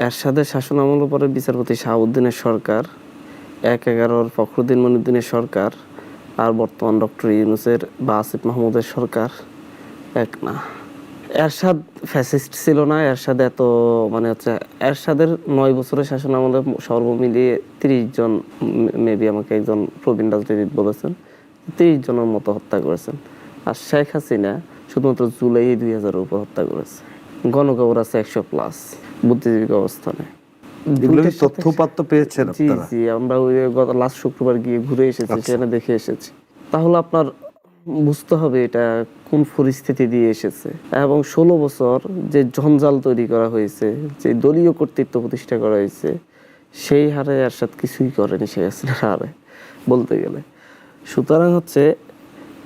এরশাদের শাসন আমলের পরে বিচারপতি শাহাবুদ্দিনের সরকার, এক এগারোর ফখরুদ্দিন মনিউদ্দিনের সরকার আর বর্তমান ডক্টর ইউনুসের বা আসিফ মাহমুদের সরকার, এক না। এরশাদ ফ্যাসিস্ট ছিল না, এরশাদ এত মানে হচ্ছে এরশাদের নয় বছরের শাসন আমলে সর্ব মিলিয়ে তিরিশ জন মেবি আমাকে একজন প্রবীণ রাজনীতিবিদ বলেছেন, তিরিশ জনের মতো হত্যা করেছেন। আর শেখ হাসিনা শুধুমাত্র জুলাই দুই হাজারের উপর হত্যা করেছে। গণকবর আছে একশো প্লাস বুদ্ধিজীবী অবস্থানে এগুলো কি দুইটার সাথে- তথ্যপাত্র পেয়েছেন জি জি আমরা ওই গত লাস্ট শুক্রবার গিয়ে ঘুরে এসেছি সেখানে দেখে এসেছি। তাহলে আপনার বুঝতে হবে এটা কোন পরিস্থিতি দিয়ে এসেছে। এবং ষোলো বছর যে জঞ্জাল তৈরি করা হয়েছে যে দলীয় কর্তৃত্ব প্রতিষ্ঠা করা হয়েছে সেই হারে এরশাদ কিছুই করেনি শেখ হাসিনার হারে বলতে গেলে। সুতরাং হচ্ছে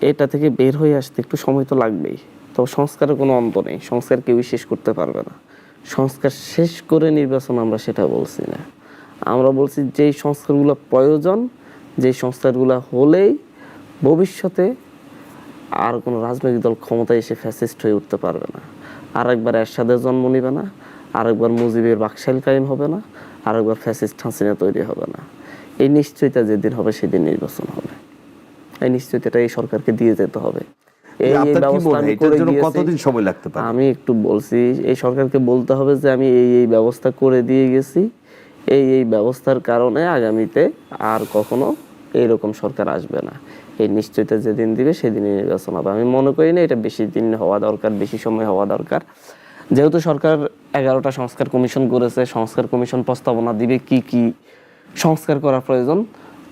এটা থেকে বের হয়ে আসতে একটু সময় তো লাগবেই। তবে সংস্কারের কোনো অন্ত নেই। সংস্কার কেউই শেষ করতে পারবে না। সংস্কার শেষ করে নির্বাচন আমরা সেটা বলছি না। আমরা বলছি যেই সংস্কারগুলো প্রয়োজন, যেই সংস্কারগুলো হলেই ভবিষ্যতে আর কোনো রাজনৈতিক দল ক্ষমতায় এসে ফ্যাসিস্ট হয়ে উঠতে পারবে না। আরেকবার এরশাদের জন্ম নিবে না, আরেকবার মুজিবের বাকশাল কায়েম হবে না, আরেকবার ফ্যাসিস্ট হাসিনা তৈরি হবে না। এই নিশ্চয়তা যেদিন হবে সেদিন নির্বাচন হবে। এই নিশ্চয়তাটা এই সরকারকে দিয়ে যেতে হবে। এই ব্যবস্থা আমি করে। কতদিন সময় লাগতে পারে? আমি একটু বলছি এই সরকারকে বলতে হবে যে আমি এই এই ব্যবস্থা করে দিয়ে গেছি। এই এই ব্যবস্থার কারণে আগামীতে আর কখনো এইরকম সরকার আসবে না। এই নিশ্চয়তা যেদিন দিবে সেদিনই নির্বাচন হবে। আমি মনে করি না এটা বেশি দিন হওয়া দরকার বেশি সময় হওয়া দরকার। যেহেতু সরকার এগারোটা সংস্কার কমিশন করেছে সংস্কার কমিশন প্রস্তাবনা দিবে কি কি সংস্কার করা প্রয়োজন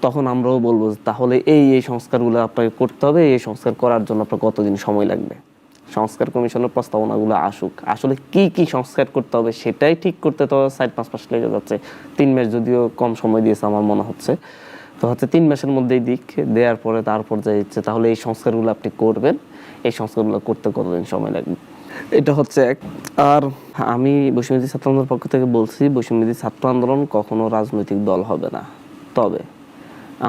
তখন আমরাও বলব তাহলে এই এই সংস্কারগুলো আপনাকে করতে হবে, এই সংস্কার করার জন্য আপনার কতদিন সময় লাগবে? সংস্কার কমিশনের প্রস্তাবনাগুলো আসুক। আসলে কি কি সংস্কার করতে হবে সেটাই ঠিক করতে তো সাইড পাঁচ মাস লেগে যাচ্ছে। তিন মাস যদিও কম সময় দিয়েছে আমার মনে হচ্ছে। তো হচ্ছে তিন মাসের মধ্যেই দিক, দেওয়ার পরে তারপর যা ইচ্ছে, তাহলে এই সংস্কারগুলো আপনি করবেন। এই সংস্কারগুলো করতে কতদিন সময় লাগবে? এটা হচ্ছে এক। আর আমি বৈষম্যদী ছাত্র আন্দোলনের পক্ষ থেকে বলছি বৈষম্যদী ছাত্র আন্দোলন কখনো রাজনৈতিক দল হবে না। তবে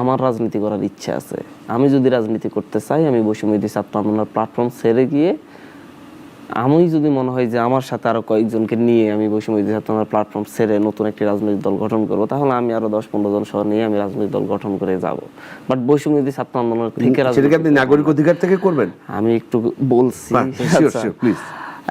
আমার রাজনীতি করার ইচ্ছা আছে। আমি যদি রাজনীতি করতে চাই আমি বৈষম্যদী ছাত্র আন্দোলনের প্ল্যাটফর্ম ছেড়ে গিয়ে আমি যদি মনে হয় যে আমার সাথে আরও কয়েকজনকে নিয়ে আমি বৈষম্যদী ছাত্র আন্দোলনের প্ল্যাটফর্ম ছেড়ে নতুন একটি রাজনৈতিক দল গঠন করব তাহলে আমি আরও দশ পনেরো জন সহ নিয়ে আমি রাজনৈতিক দল গঠন করে যাব। বাট বৈষম্যদী ছাত্র আন্দোলন থেকে আপনি নাগরিক অধিকার থেকে করবেন? আমি একটু বলছি। প্লিজ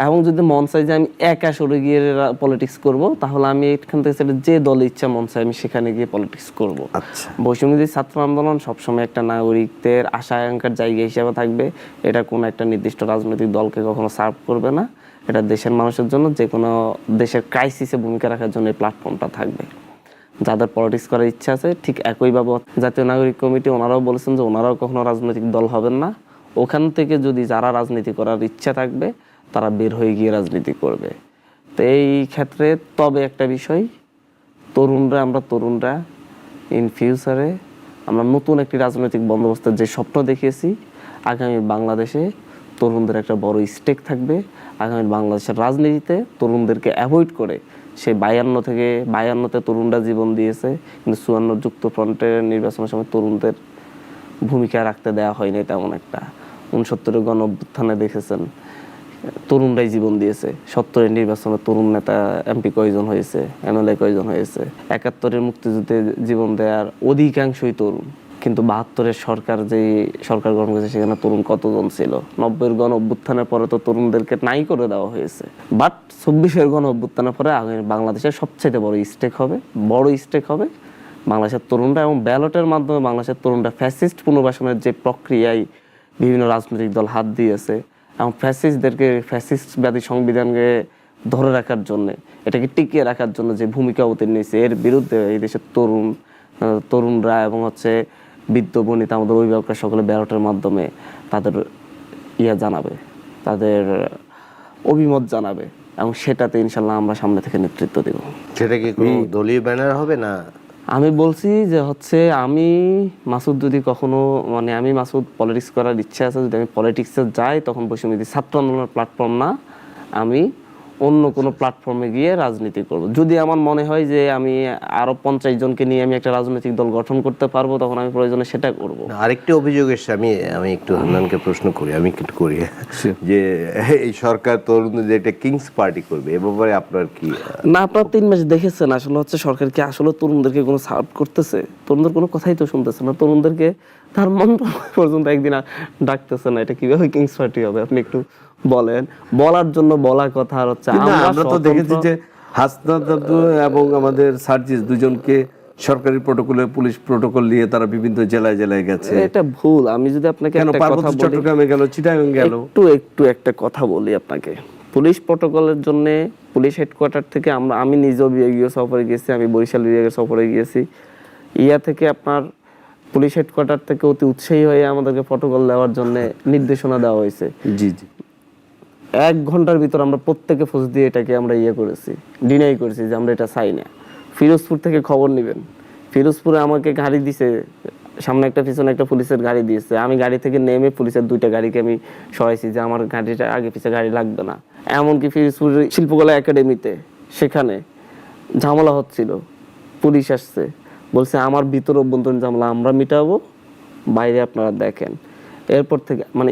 এবং যদি মন চাই যে আমি একা সরে গিয়ে পলিটিক্স করব তাহলে আমি এখান থেকে সেটা যে দলে ইচ্ছা মন চাই আমি সেখানে গিয়ে পলিটিক্স করব। আচ্ছা। বৈষম্যদী ছাত্র আন্দোলন সবসময় একটা নাগরিকদের আশা আকাঙ্ক্ষার জায়গা হিসেবে থাকবে। এটা কোনো একটা নির্দিষ্ট রাজনৈতিক দলকে কখনো সার্ভ করবে না। এটা দেশের মানুষের জন্য যে কোনো দেশের ক্রাইসিসে ভূমিকা রাখার জন্য এই প্ল্যাটফর্মটা থাকবে। যাদের পলিটিক্স করার ইচ্ছা আছে ঠিক একইভাবে জাতীয় নাগরিক কমিটি ওনারাও বলেছেন যে ওনারাও কখনো রাজনৈতিক দল হবেন না। ওখান থেকে যদি যারা রাজনীতি করার ইচ্ছা থাকবে তারা বের হয়ে গিয়ে রাজনীতি করবে। তো এই ক্ষেত্রে তবে একটা বিষয়, তরুণরা, আমরা তরুণরা ইন ফিউচারে আমরা নতুন একটি রাজনৈতিক বন্দোবস্তের যে স্বপ্ন দেখিয়েছি, আগামী বাংলাদেশে তরুণদের একটা বড় স্টেক থাকবে। আগামী বাংলাদেশের রাজনীতিতে তরুণদেরকে অ্যাভয়েড করে সে বায়ান্ন থেকে, বায়ান্নতে তরুণরা জীবন দিয়েছে, কিন্তু চুয়ান্ন যুক্ত ফ্রন্টের নির্বাচনের সময় তরুণদের ভূমিকা রাখতে দেওয়া হয়নি তেমন একটা। উনসত্তরের গণ অভ্যুত্থানে দেখেছেন তরুণরাই জীবন দিয়েছে। সত্তরের নির্বাচনে তরুণ নেতা এমপি কয়জন হয়েছে, এমএলএ কয়জন হয়েছে? একাত্তরের মুক্তিযুদ্ধে জীবন দেওয়ার অধিকাংশই তরুণ। কিন্তু বাহাত্তরের সরকার যে সরকার গঠন করেছে, সেখানে তরুণ কতজন ছিল? নব্বইয়ের গণ অভ্যুত্থানের পরে তো তরুণদেরকে নাই করে দেওয়া হয়েছে। বাট চব্বিশের গণ অভ্যুত্থানের পরে বাংলাদেশের সবচেয়ে বড় স্টেক হবে, বড় স্টেক হবে বাংলাদেশের তরুণরা এবং ব্যালটের মাধ্যমে বাংলাদেশের তরুণরা ফ্যাসিস্ট পুনর্বাসনের যে প্রক্রিয়ায় বিভিন্ন রাজনৈতিক দল হাত দিয়েছে এবং ফ্যাসিস্টদেরকে ফ্যাসিস্ট ব্যাধি সংবিধানকে ধরে রাখার জন্য এটাকে টিকিয়ে রাখার জন্য যে ভূমিকা অবতীর্ণ হয়েছে এর বিরুদ্ধে এই দেশের তরুণ তরুণরা এবং হচ্ছে বৃদ্ধ বনিতা আমাদের অভিভাবকরা সকলে ব্যালটের মাধ্যমে তাদের ইয়া জানাবে তাদের অভিমত জানাবে এবং সেটাতে ইনশাল্লাহ আমরা সামনে থেকে নেতৃত্ব দেব। সেটা কি কোনো দলীয় ব্যানার হবে না আমি বলছি যে হচ্ছে আমি মাসুদ যদি কখনো মানে আমি মাসুদ পলিটিক্স করার ইচ্ছা আছে, যদি আমি পলিটিক্সে যাই, তখন বৈষম্যদী ছাত্র আন্দোলনের প্ল্যাটফর্ম না। আমি অন্য কোনো প্ল্যাটফর্মে গিয়ে রাজনীতি করব। যদি আমার মনে হয় যে আমি আরও পঞ্চাশ জনকে নিয়ে আমি একটা রাজনৈতিক দল গঠন করতে পারব তখন আমি প্রয়োজনে সেটা করব। আরেকটি অভিযোগ এসছে আমি আমি একটু হান্নানকে প্রশ্ন করি আমি একটু করি। যে এই সরকার তরুণদের একটা কিংস পার্টি করবে এ ব্যাপারে আপনার কি না আপনার তিন মাস দেখেছেন আসলে হচ্ছে সরকার কি আসলে তরুণদেরকে কোনো সার্ভ করতেছে? তরুণদের কোনো কথাই তো শুনতেছে না। তরুণদেরকে তার মন্ত্র পর্যন্ত একদিন ডাকতেছে না। এটা কীভাবে কিংস পার্টি হবে? আপনি একটু বলেন। বলার জন্য বলা কথা আর হচ্ছে আমরা তো দেখেছি যে হাসনাত এবং আমাদের সার্জিস দুজনকে সরকারি প্রটোকলে পুলিশ প্রটোকল নিয়ে তারা বিভিন্ন জেলায় জেলায় গেছে। এটা ভুল। আমি যদি আপনাকে কেন একটা পার্বত্য কথা বলি চট্টগ্রামে গেল চিটাগাং গেল? একটু একটু একটা কথা বলি আপনাকে। পুলিশ প্রটোকলের জন্য পুলিশ হেডকোয়ার্টার থেকে আমরা আমি নিজেও বিভাগীয় সফরে গেছি আমি বরিশাল বিভাগের সফরে গিয়েছি। ইয়া থেকে আপনার পুলিশ হেডকোয়ার্টার থেকে অতি উৎসাহী হয়ে আমাদেরকে প্রটোকল দেওয়ার জন্য নির্দেশনা দেওয়া হয়েছে। জি জি। এক ঘণ্টার ভিতর আমরা প্রত্যেকে ফোঁস দিয়ে এটাকে আমরা ইয়ে করেছি ডিনাই করেছি যে আমরা এটা চাই না। ফিরোজপুর থেকে খবর নেবেন। ফিরোজপুরে আমাকে গাড়ি দিছে সামনে একটা পিছনে একটা পুলিশের গাড়ি দিয়েছে। আমি গাড়ি থেকে নেমে পুলিশের দুইটা গাড়িকে আমি সরাইছি যে আমার গাড়িটা আগে পিছে গাড়ি লাগবে না। এমনকি ফিরোজপুর শিল্পকলা একাডেমিতে সেখানে ঝামেলা হচ্ছিল। পুলিশ আসছে। বলছে আমার ভিতর অভ্যন্তরীণ ঝামেলা আমরা মিটাবো বাইরে আপনারা দেখেন। এরপর থেকে মানে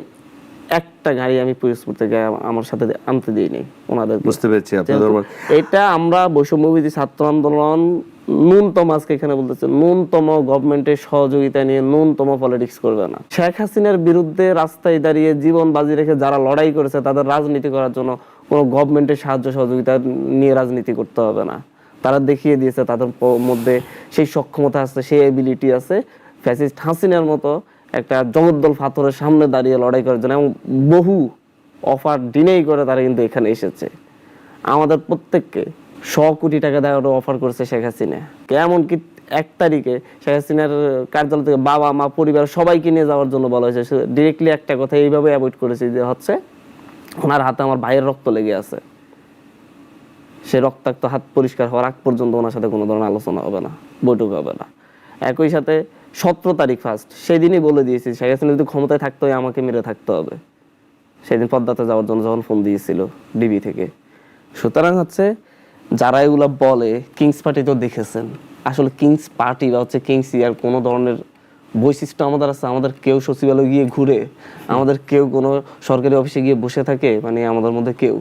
একটা গাড়ি আমি পিরোজপুর থেকে আম- আমার সাথে আনতে দিই নাই ওনাদের বুঝতে পেরেছি আপনাদের এটা আমরা বৈষম্যবিধি ছাত্র আন্দোলন ন্যূনতম আজকে এখানে বলতেছে ন্যূনতম গভর্নমেন্টের সহযোগিতা নিয়ে ন্যূনতম পলিটিক্স করবে না। শেখ হাসিনার বিরুদ্ধে রাস্তায় দাঁড়িয়ে জীবন বাজি রেখে যারা লড়াই করেছে তাদের রাজনীতি করার জন্য কোনো গভর্নমেন্টের সাহায্য সহযোগিতা নিয়ে রাজনীতি করতে হবে না। তারা দেখিয়ে দিয়েছে তাদের মধ্যে সেই সক্ষমতা আছে, সেই এবিলিটি আছে। ফ্যাসিস্ট হাসিনার মতো একটা জগদ্দল ফাথরের সামনে দাঁড়িয়ে লড়াই করার জন্য এবং বহু অফার ডিনেই করে তারা কিন্তু এখানে এসেছে। আমাদের প্রত্যেককে শ কোটি টাকা দেওয়ার অফার করছে শেখ হাসিনা। এমনকি এক তারিখে শেখ হাসিনার কার্যালয় থেকে বাবা, মা, পরিবার সবাইকে নিয়ে যাওয়ার জন্য বলা হয়েছে। ডিরেক্টলি একটা কথা এইভাবে অ্যাভয়েড করেছি যে হচ্ছে, ওনার হাতে আমার ভাইয়ের রক্ত লেগে আছে। সে রক্তাক্ত হাত পরিষ্কার হওয়ার আগ পর্যন্ত ওনার সাথে কোনো ধরনের আলোচনা হবে না, বৈঠক হবে না। একই সাথে সতেরো তারিখ ফার্স্ট সেদিনই বলে দিয়েছি শেখ হাসিনা যদি ক্ষমতায় থাকতে হয় আমাকে মেরে থাকতে হবে। সেদিন পদ্মাতে যাওয়ার জন্য যখন ফোন দিয়েছিল ডিবি থেকে। সুতরাং হচ্ছে, যারা এগুলো বলে কিংস পার্টি তো দেখেছেন। আসলে কিংস পার্টি বা হচ্ছে কিংস ইয়ার কোনো ধরনের বৈশিষ্ট্য আমাদের আছে, আমাদের কেউ সচিবালয় গিয়ে ঘুরে, আমাদের কেউ কোনো সরকারি অফিসে গিয়ে বসে থাকে মানে আমাদের মধ্যে কেউ।